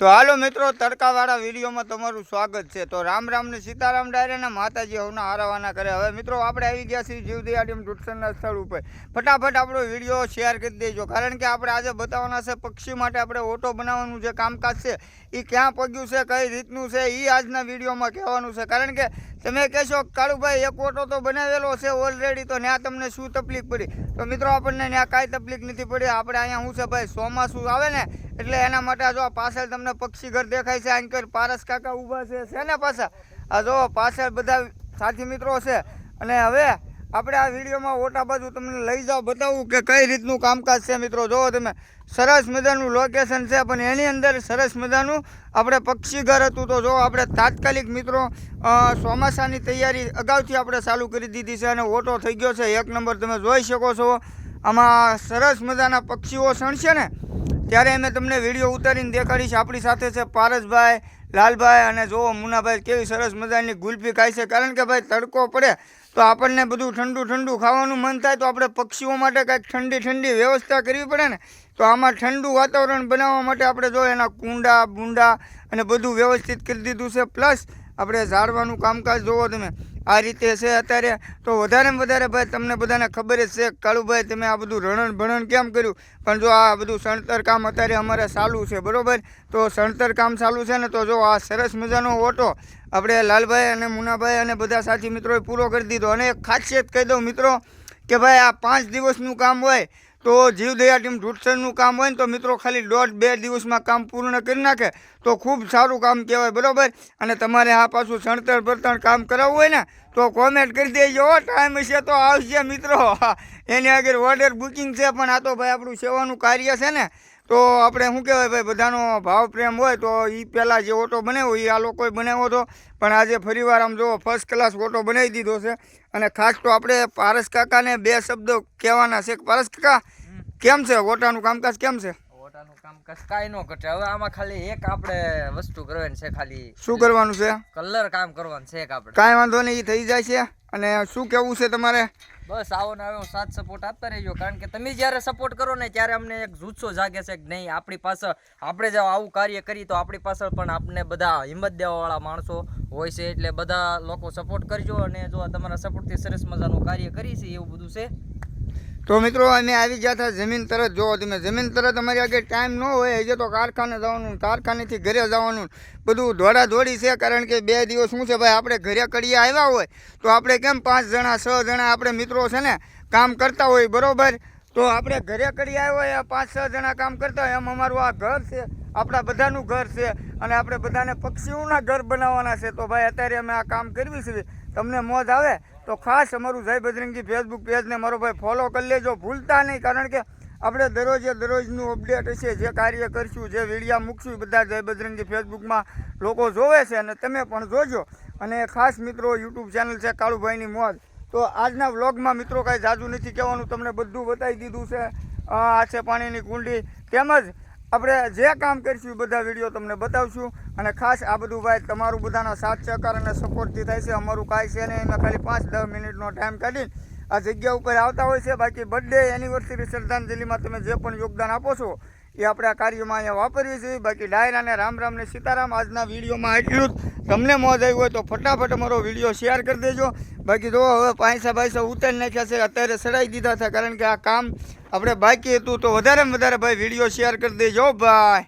તો હાલો મિત્રો, તડકાવાળા વિડીયોમાં તમારું સ્વાગત છે. તો રામ રામ સીતારામ ડાયરે ને માતાજી હવના હારાવાના કરે હવે મિત્રો, આપણે આવી ગયા છીએ જીવદયાડીમ ડેમ ડુટસનના સ્થળ ઉપર. ફટાફટ આપણો વીડિયો શેર કરી દેજો, કારણ કે આપણે આજે બતાવવાના છે પક્ષી માટે આપણે ઓટો બનાવવાનું જે કામકાજ છે એ ક્યાં પગ્યું છે, કઈ રીતનું છે એ આજના વિડીયોમાં કહેવાનું છે. કારણ કે તમે કહેશો, કાળુભાઈ, એક ઓટો તો બનાવેલો છે ઓલરેડી તો ત્યાં તમને શું તકલીફ પડી? તો મિત્રો, આપણને ત્યાં કાંઈ તકલીફ નથી પડી. આપણે અહીંયા શું છે ભાઈ, ચોમાસું આવે ને એટલે એના માટે જો પાછળ તમને પક્ષી ઘર દેખાય છે આંકર પારસ કાકા ઊભા છે છે ને પાછા? આ જો પાછળ બધા સાથી મિત્રો છે. અને હવે આપણે આ વિડીયોમાં ઓટા બાજુ તમને લઈ જાઓ, બતાવું કે કઈ રીતનું કામકાજ છે મિત્રો. જોવો તમે, સરસ મજાનું લોકેશન છે, પણ એની અંદર સરસ મજાનું આપણે પક્ષી ઘર હતું. તો જો આપણે તાત્કાલિક મિત્રો ચોમાસાની તૈયારી અગાઉથી આપણે ચાલુ કરી દીધી છે અને ઓટો થઈ ગયો છે. એક નંબર તમે જોઈ શકો છો. આમાં સરસ મજાના પક્ષીઓ સણશે ને? ત્યારે અમે તમને વીડિયો ઉતારીને દેખાડીશ. આપણી સાથે છે પારસભાઈ, લાલભાઈ અને જુઓ મુનાભાઈ કેવી સરસ મજાની ગુલ્ફી ખાય છે. કારણ કે ભાઈ તડકો પડે તો આપણને બધું ઠંડુ ઠંડુ ખાવાનું મન થાય તો આપણે પક્ષીઓ માટે કાંઈક ઠંડી ઠંડી વ્યવસ્થા કરવી પડે ને. તો આમાં ઠંડુ વાતાવરણ બનાવવા માટે આપણે જો એના કુંડા બુંડા અને બધું વ્યવસ્થિત કરી દીધું છે. પ્લસ આપણે ઝાડવાનું કામકાજ જોવો તમે. આ રીતે છે અત્યારે. તો વધારે વધારે ભાઈ તમને બધાને ખબર જ છે, કાળુભાઈ તમે આ બધું રણણ ભણણ કેમ કર્યું? પણ જો આ બધું સણતર કામ અત્યારે અમારે ચાલુ છે, બરોબર? તો સણતર કામ ચાલુ છે ને તો જો આ સરસ મજાનો ઓટો આપણે લાલભાઈ અને મુનાભાઈ અને બધા સાથી મિત્રોએ પૂરો કરી દીધો. અને ખાસિયત કહી દઉં મિત્રો, કે ભાઈ આ પાંચ દિવસનું કામ હોય તો જીવદયા ટીમ ઢૂંઢસરનું કામ હોય ને તો મિત્રો ખાલી દોઢ બે દિવસમાં કામ પૂર્ણ કરી નાખે તો ખૂબ સારું કામ કહેવાય, બરાબર? અને તમારે આ પાછું સણતર બળતણ કામ કરાવવું હોય ને તો કોમેન્ટ કરી દેજો ટાઈમ હશે તો આવશે મિત્રો. એની આગળ ઓર્ડર બુકિંગ છે પણ આ તો ભાઈ આપણું સેવાનું કાર્ય છે ને. તો આપણે શું કહેવાય ભાઈ બધાનો ભાવ પ્રેમ હોય તો એ પહેલાં જે ઓટો બનાવ્યો એ આ લોકોએ બનાવ્યો હતો. પણ આજે ફરીવાર આમ જો ફર્સ્ટ ક્લાસ ઓટો બનાવી દીધો છે. અને ખાસ તો આપણે પારસ કાકાને બે શબ્દો કહેવાના છે. પારસ કાકા કેમ છે? ઓટાનું કામકાજ કેમ છે? ઓટાનું કામકાજ કાંઈ ન ઘટે. હવે આમાં ખાલી એક આપણે વસ્તુ કરવાની છે ખાલી. શું કરવાનું છે? કલર કામ કરવાનું છે એક આપણે. કાંઈ વાંધો નહીં થઈ જાય છે. અને શું કેવું છે તમારે? બસ આવો ને આવો સાથ સપોર્ટ આપતા રહેજો. કારણ કે તમે જ્યારે સપોર્ટ કરો ને ત્યારે અમને એક જુસ્સો જાગે છે કે નહીં આપણી પાછળ આપણે જો આવું કાર્ય કરી તો આપણી પાછળ પણ આપણે બધા હિંમત દેવાવાળા માણસો હોય છે. એટલે બધા લોકો સપોર્ટ કરજો અને જો તમારા સપોર્ટથી સરસ મજાનું કાર્ય કરી છે એવું બધું છે. તો મિત્રો, અમે આવી ગયા હતા જમીન તરત. જોવો તમે જમીન તરત અમારી આગળ ટાઈમ ન હોય, હજે તો કારખાને જવાનું, કારખાનેથી ઘરે જવાનું. બધું દોડાદોડી છે, કારણ કે બે દિવસ શું છે ભાઈ, આપણે ઘરે કરીએ આવ્યા હોય, તો આપણે કેમ પાંચ જણા, છ જણા આપણે મિત્રો છે ને, કામ કરતા હોય, બરોબર? તો આપણે ઘરે કરી આવ્યા હોય પાંચ, છ જણા કામ કરતા હોય, એમ અમારું આ ઘર છે, આપણા બધાનું ઘર છે, અને આપણે બધાને પક્ષીઓના ઘર બનાવવાના છે. તો ભાઈ, અત્યારે અમે આ કામ કરવી છે. તમને મોજ આવે? તો ખાસ અમારું જય બજરંગી ફેસબુક પેજને મારો ભાઈ ફોલો કરી લેજો. ભૂલતા નહીં, કારણ કે આપણે દરરોજે દરરોજનું અપડેટ હશે, જે કાર્ય કરશું, જે વિડીયા મૂકશું બધા જય બજરંગી ફેસબુકમાં લોકો જોવે છે અને તમે પણ જોજો. અને ખાસ મિત્રો યુટ્યુબ ચેનલ છે કાળુભાઈની મોજ. તો આજના વ્લોગમાં મિત્રો કાંઈ જાજુ નથી કહેવાનું, તમને બધું બતાવી દીધું છે. આ છે પાણીની કુંડી. તેમજ આપણે જે કામ કરીશું એ બધા વીડિયો તમને બતાવશું. અને ખાસ આ બધું ભાઈ તમારું બધાના સાથ સહકાર અને સપોર્ટથી થાય છે. અમારું કાંઈ છે નહીં. એમાં ખાલી પાંચ દસ મિનિટનો ટાઈમ કાઢીને આ જગ્યા ઉપર આવતા હોય છે. બાકી બર્થડે એનિવર્સરી શ્રદ્ધાંજલિમાં તમે જે પણ યોગદાન આપો છો, એ આપણે આ કાર્યમાં અહીંયા વાપરીએ છીએ. બાકી ડાયરા અને રામ રામ ને સીતારામ, આજના વિડીયોમાં એટલું જ. તમને મોજ આવી હોય તો ફટાફટ અમારો વીડિયો શેર કરી દેજો. બાકી જો હવે પાંચસા પૈસા ઉતારી નાખ્યા છે, અત્યારે સડાઈ દીધા છે, કારણ કે આ કામ આપણે બાકી હતું તો વધારે ને વધારે ભાઈ વીડિયો શેર કરી દેજો ભાઈ